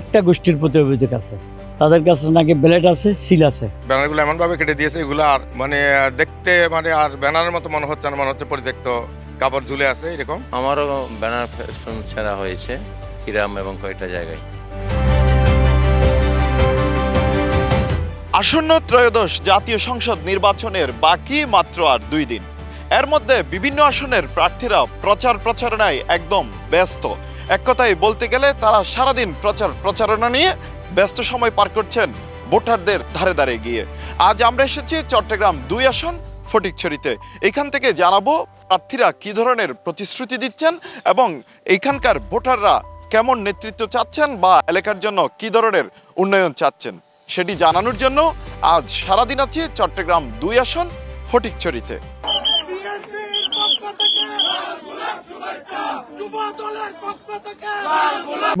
একটা গোষ্ঠীর প্রতি অভিযোগ আছে। তাদের কাছে নাকি ব্যালেট আছে সিল আছে। ব্যানারগুলো এমনভাবে কেটে দিয়েছে এগুলো আর মানে দেখতে মানে আর ব্যানারের মতো মনে হচ্ছে না মনে হচ্ছে পরিত্যক্ত। কাপড় ঝুলে আছে এরকম? আমারও ব্যানার ফেস্টুন ছেঁড়া হয়েছে হিরাম এবং কয়েকটা জায়গায়। আসন্ন ত্রয়োদশ জাতীয় সংসদ নির্বাচনের বাকি মাত্র আর দুই দিন। এর মধ্যে বিভিন্ন আসনের প্রার্থীরা প্রচার প্রচারণায় একদম ব্যস্ত। এক কথায় বলতে গেলে তারা সারাদিন প্রচার প্রচারণা নিয়ে ব্যস্ত সময় পার করছেন ভোটারদের ধারে ধারে গিয়ে। আজ আমরা এসেছি চট্টগ্রাম দুই আসন ফটিকছড়িতে। এখান থেকে জানাব প্রার্থীরা কি ধরনের প্রতিশ্রুতি দিচ্ছেন এবং এখানকার ভোটাররা কেমন নেতৃত্ব চাচ্ছেন বা এলাকার জন্য কি ধরনের উন্নয়ন চাচ্ছেন সেটি জানানোর জন্য আজ সারাদিন আছি চট্টগ্রাম দুই আসন ফটিকছড়িতে।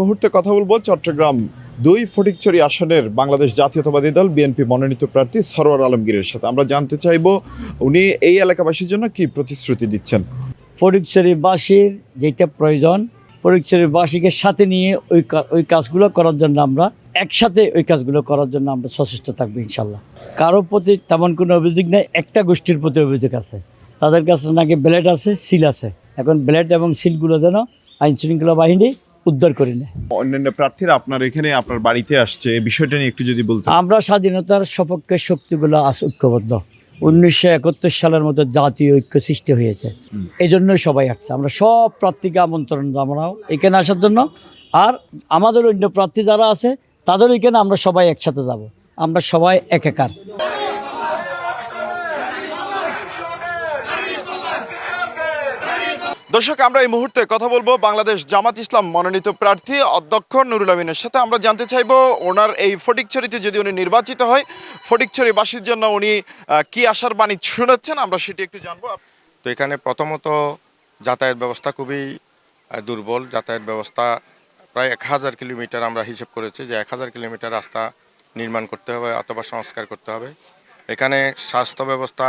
মুহূর্তে কথা বলব চট্টগ্রাম। দুই ফটিকছড়ি আসনের বাংলাদেশ জাতীয়তাবাদী দল, বিএনপি মনোনীত প্রার্থী সরোয়ার আলমগীরের সাথে। আমরা জানতে চাইব, উনি এই এলাকাবাসীর জন্য কি প্রতিশ্রুতি দিচ্ছেন? ফরিকচুরিবাসীর যেটা প্রয়োজন ফরিকচুরিবাসীকে সাথে নিয়ে ওই ওই কাজগুলো করার জন্য আমরা, একসাথে ওই কাজগুলো করার জন্য আমরা সচেষ্ট থাকব, ইনশাল্লাহ। কারও প্রতি তেমন কোনো অভিযোগ নেই, একটা গোষ্ঠীর প্রতি অভিযোগ আছে। তাদের কাছে নাকি ব্যালেট আছে, সিল আছে। এখন ব্লেড এবং সিলগুলো যেন আইন শৃঙ্খলা বাহিনী উদ্ধার করে নেয়। অন্যান্য প্রার্থীরা আপনার এখানে আপনার বাড়িতে আসছে এই বিষয়টা নিয়ে একটু যদি বলতেন। আমরা স্বাধীনতার সপক্ষে শক্তিগুলো আজ ঐক্যবদ্ধ। উনিশশো একাত্তর সালের মতো জাতীয় ঐক্য সৃষ্টি হয়েছে। এই জন্যই সবাই আসছে। আমরা সব প্রার্থীকে আমন্ত্রণ জানাও এখানে আসার জন্য। আর আমাদের অন্য প্রার্থী যারা আছে তাদের এখানে আমরা সবাই একসাথে যাব। আমরা সবাই একাকার। দর্শক, আমরা এই মুহূর্তে কথা বলব বাংলাদেশ জামাত ইসলাম মনোনীত প্রার্থী অধ্যক্ষ নুরুল আমিনের সাথে। আমরা জানতে চাইব ওনার এই ফটিকছড়িতে যদি উনি নির্বাচিত হয়, ফটিকছড়িবাসীর জন্য উনি কি আশার বাণী শুনেছেন? আমরা সেটি একটু জানব। তো এখানে প্রথমত যাতায়াত ব্যবস্থা খুবই দুর্বল। যাতায়াত ব্যবস্থা প্রায় এক হাজার কিলোমিটার আমরা হিসেব করেছি যে এক হাজার কিলোমিটার রাস্তা নির্মাণ করতে হবে অথবা সংস্কার করতে হবে। এখানে স্বাস্থ্য ব্যবস্থা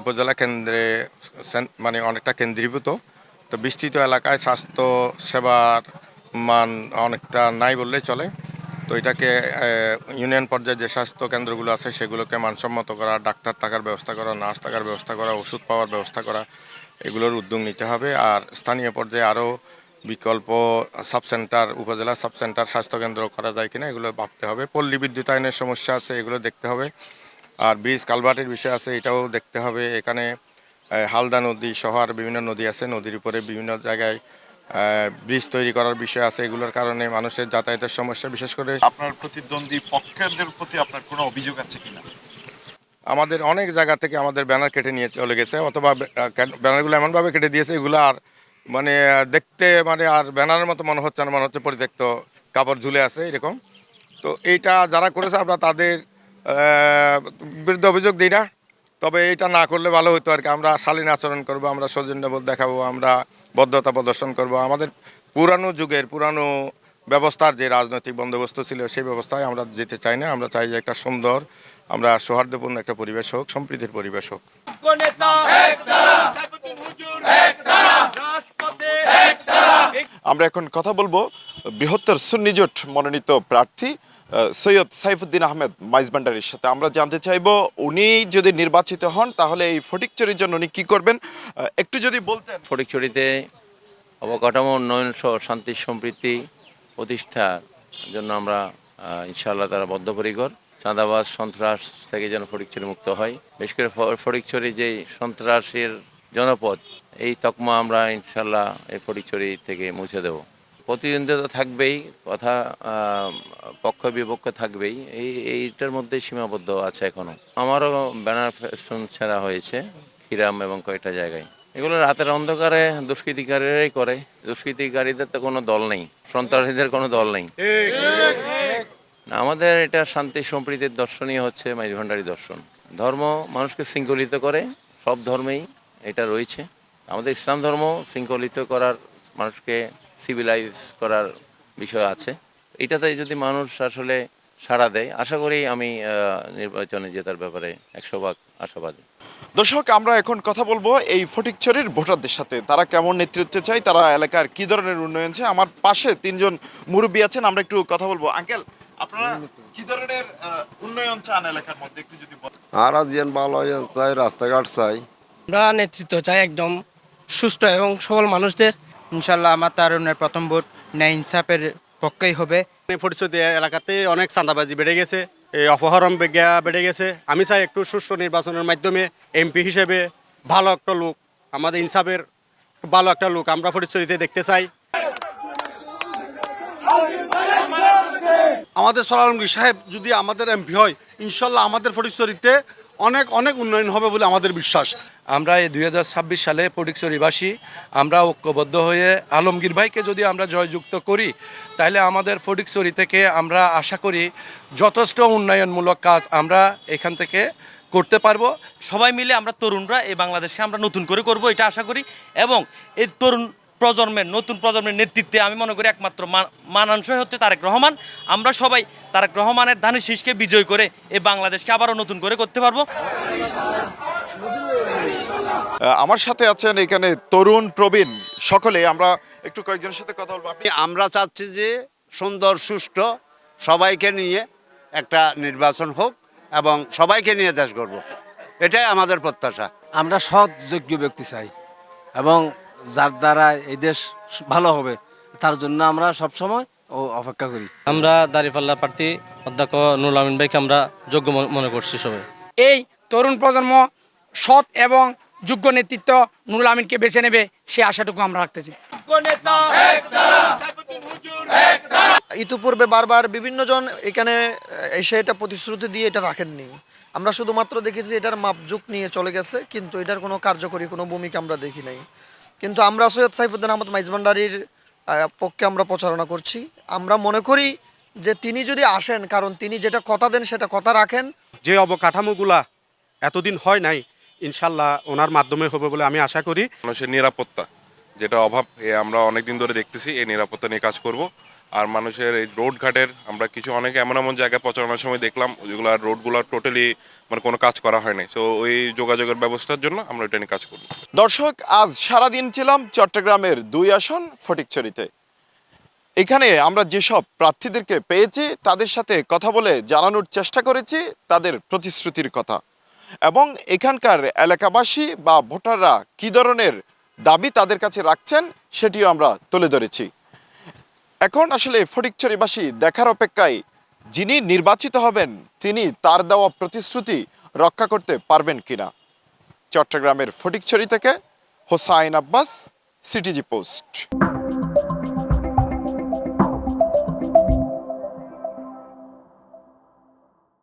উপজেলা কেন্দ্রে মানে অনেকটা কেন্দ্রীভূত। তো বিস্তৃত এলাকায় স্বাস্থ্য সেবার মান অনেকটা নাই বললেই চলে। তো এটাকে ইউনিয়ন পর্যায়ে যে স্বাস্থ্য কেন্দ্রগুলো আছে সেগুলোকে মানসম্মত করা, ডাক্তার থাকার ব্যবস্থা করা, নার্স থাকার ব্যবস্থা করা, ওষুধ পাওয়ার ব্যবস্থা করা, এগুলোর উদ্যোগ নিতে হবে। আর স্থানীয় পর্যায়ে আরও বিকল্প সাব সেন্টার, উপজেলা সাব সেন্টার স্বাস্থ্যকেন্দ্র করা যায় কিনা এগুলো ভাবতে হবে। পল্লী বিদ্যুতায়নের সমস্যা আছে, এগুলো দেখতে হবে। আর ব্রিজ কালভার্টের বিষয় আছে এটাও দেখতে হবে। এখানে হালদা নদী সহ আর বিভিন্ন নদী আছে। নদীর উপরে বিভিন্ন জায়গায় ব্রিজ তৈরি করার বিষয় আছে। এগুলোর কারণে মানুষের যাতায়াতের সমস্যা বিশেষ করে আপনার প্রতিদ্বন্দ্বী পক্ষের প্রতি আপনার কোনো অভিযোগ আছে কিনা? আমাদের অনেক জায়গা থেকে আমাদের ব্যানার কেটে নিয়ে চলে গেছে অথবা ব্যানারগুলো এমনভাবে কেটে দিয়েছে এগুলো আর মানে দেখতে মানে আর ব্যানারের মতো মনে হচ্ছে না মনে হচ্ছে পরিত্যক্ত কাপড় ঝুলে আছে এরকম। তো এইটা যারা করেছে আমরা তাদের বিরুদ্ধে অভিযোগ দিই না। তবে এটা না করলে ভালো হতো আর কি। আমরা শালীন আচরণ করব আমরা সৌজন্যবোধ দেখাবো আমরা বদ্ধতা প্রদর্শন করব। আমাদের পুরানো যুগের পুরানো ব্যবস্থার যে রাজনৈতিক বন্দোবস্ত ছিল সেই ব্যবস্থায় আমরা যেতে চাই না। আমরা চাই যে একটা সুন্দর আমরা সৌহার্দ্যপূর্ণ একটা পরিবেশ হোক সম্প্রীতির পরিবেশ হোক। আমরা এখন কথা বলব বৃহত্তর সুন্নি জোট মনোনীত প্রার্থী সৈয়দ সাইফুদ্দিন আহমেদ মাইজবান্ডারির সাথে। আমরা জানতে চাইব, উনি যদি নির্বাচিত হন, তাহলে এই ফটিকচুরির জন্য উনি কী করবেন? একটু যদি বলতেন। ফটিকছড়িতে অবকাঠামো, উন্নয়ন সহ শান্তি সম্প্রীতি প্রতিষ্ঠার জন্য আমরা ইনশাআল্লাহ তারা বদ্ধপরিকর। চাঁদাবাজ, সন্ত্রাস থেকে যেন ফটিকছড়ি মুক্ত হয়। বিশেষ করে ফ- ফটিকছড়ি যে সন্ত্রাসের জনপদ, এই তকমা আমরা ইনশাল্লাহ এই ফটিকছড়ি থেকে মুছে দেব। প্রতিদ্বন্দ্বিতা থাকবেই, কথা পক্ষ বিপক্ষ থাকবেই, এই, এইটার মধ্যে সীমাবদ্ধ আছে এখনও। আমারও ব্যানার ফেস্টুন ছেঁড়া হয়েছে, খিরাম এবং কয়েকটা জায়গায়। এগুলো রাতের অন্ধকারে দুষ্কৃতিকারীরাই করে। দুষ্কৃতিকারীদের তো কোনো দল নেই, সন্ত্রাসীদের কোনো দল নেই। আমাদের এটা শান্তি সম্প্রীতির দর্শনই হচ্ছে মাইজ ভান্ডারী দর্শন। ধর্ম মানুষকে শৃঙ্খলিত করে, সব ধর্মেই এটা রয়েছে। আমাদের ইসলাম ধর্ম শৃঙ্খলিত করার মানুষকে সিভিলাইজ করার বিষয় আছে। এটাতে যদি মানুষ আসলে সাড়া দেয় আশা করি আমি নির্বাচনে জেতার ব্যাপারে একশো ভাগ আশাবাদী। দর্শক আমরা এখন কথা বলব এই ফটিকছড়ির ভোটারদের সাথে। তারা কেমন নেতৃত্ব চাই তারা এলাকার কি ধরনের উন্নয়ন চাই আমার পাশে তিনজন মুরব্বী আছেন আমরা একটু কথা বলব। আঙ্কেল আপনারা কি ধরনের উন্নয়ন চান এলাকার মধ্যে? একটু যদি আর ভালো চাই রাস্তাঘাট চাই আমরা নেতৃত্ব চাই একদম সুস্থ এবং সবল মানুষদের। ইনশাল্লাহ আমার তারুণের প্রথম ভোট ন্যায় ইনসাফের পক্ষেই হবে। পরিস্থিতি এলাকাতে অনেক চাঁদাবাজি বেড়ে গেছে এই অপহরণ বেগা বেড়ে গেছে। আমি চাই একটু সুষ্ঠু নির্বাচনের মাধ্যমে এমপি হিসেবে ভালো একটা লোক আমাদের ইনসাফের ভালো একটা লোক আমরা ফরিদচুরিতে দেখতে চাই। আমাদের সরালমগীর সাহেব যদি আমাদের এমপি হয় ইনশাল্লাহ আমাদের ফটিকছড়িতে অনেক অনেক উন্নয়ন হবে বলে আমাদের বিশ্বাস। আমরা এই দু হাজার ছাব্বিশ সালে ফটিকছড়িবাসী আমরা ঐক্যবদ্ধ হয়ে আলমগীর ভাইকে যদি আমরা জয়যুক্ত করি তাহলে আমাদের ফটিকছড়ি থেকে আমরা আশা করি যথেষ্ট উন্নয়নমূলক কাজ আমরা এখান থেকে করতে পারব। সবাই মিলে আমরা তরুণরা এই বাংলাদেশকে আমরা নতুন করে করব এটা আশা করি। এবং এই তরুণ প্রজন্মের নতুন প্রজন্মের নেতৃত্বে আমি মনে করি একমাত্র মানানসই হচ্ছে তারেক রহমান। আমরা সবাই তারেক রহমানের ধানের শীষকে বিজয় করে এই বাংলাদেশকে আবারও নতুন করে করতে পারব। আমার সাথে আছেন এখানে তরুণ প্রবীণ। সকলে আমরা একটু কয়েকজনের সাথে কথা বলব। আপনি আমরা চাচ্ছি যে সুন্দর সুষ্ঠু সবাইকে নিয়ে একটা নির্বাচন হোক এবং সবাইকে নিয়ে দেশ করব এটাই আমাদের প্রত্যাশা। আমরা সৎ যোগ্য ব্যক্তি চাই এবং যার দ্বারা এই দেশ ভালো হবে তার জন্য আমরা সবসময় ও অপেক্ষা করি। আমরা দাঁড়িপাল্লা প্রার্থী অধ্যক্ষ নুরুল আমিন ভাইকে আমরা যোগ্য মনে করছি সবাই। এই তরুণ প্রজন্ম সৎ এবং যোগ্য নেতৃত্ব নুরুল আমিনকে বেছে নেবে সে আশাটুকু আমরা রাখতেছি। ইতিপূর্বে বারবার বিভিন্ন জন এখানে এসে এটা প্রতিশ্রুতি দিয়ে এটা রাখেননি। আমরা শুধুমাত্র দেখেছি এটার মাপযুগ নিয়ে চলে গেছে কিন্তু এটার কোনো কার্যকরী কোনো ভূমিকা আমরা দেখি নাই। কিন্তু আমরা সৈয়দ সাইফুদ্দিন আহমদ মাইজভান্ডারির পক্ষে আমরা প্রচারণা করছি। আমরা মনে করি যে তিনি যদি আসেন কারণ তিনি যেটা কথা দেন সেটা কথা রাখেন। যে অবকাঠামোগুলা এতদিন হয় নাই ইনশাল্লাহ ওনার মাধ্যমে হবে বলে আমি আশা করি। মানুষের নিরাপত্তা যেটা অভাব এ আমরা অনেকদিন ধরে দেখতেছি এই নিরাপত্তা নিয়ে কাজ করব। আর মানুষের এই রোড ঘাটের, আমরা কিছু অনেক এমন এমন জায়গায় প্রচারণার সময় দেখলাম, যেগুলো রোডগুলো টোটালি মানে কোনো কাজ করা হয়নি তো ওই যোগাযোগের ব্যবস্থার জন্য আমরা এটা নিয়ে কাজ করব দর্শক, আজ সারাদিন ছিলাম চট্টগ্রামের দুই আসন ফটিকছড়িতে। এখানে আমরা যেসব প্রার্থীদেরকে পেয়েছি, তাদের সাথে কথা বলে জানানোর চেষ্টা করেছি, তাদের প্রতিশ্রুতির কথা। এবং এখানকার এলাকাবাসী বা ভোটাররা কি ধরনের দাবি তাদের কাছে রাখছেন, সেটিও আমরা তুলে ধরেছি। এখন আসলে ফটিকছড়িবাসী দেখার অপেক্ষায় যিনি নির্বাচিত হবেন, তিনি তার দেওয়া প্রতিশ্রুতি রক্ষা করতে পারবেন কিনা? চট্টগ্রামের ফটিকছড়ি থেকে হোসাইন আব্বাস, সিটিজি পোস্ট।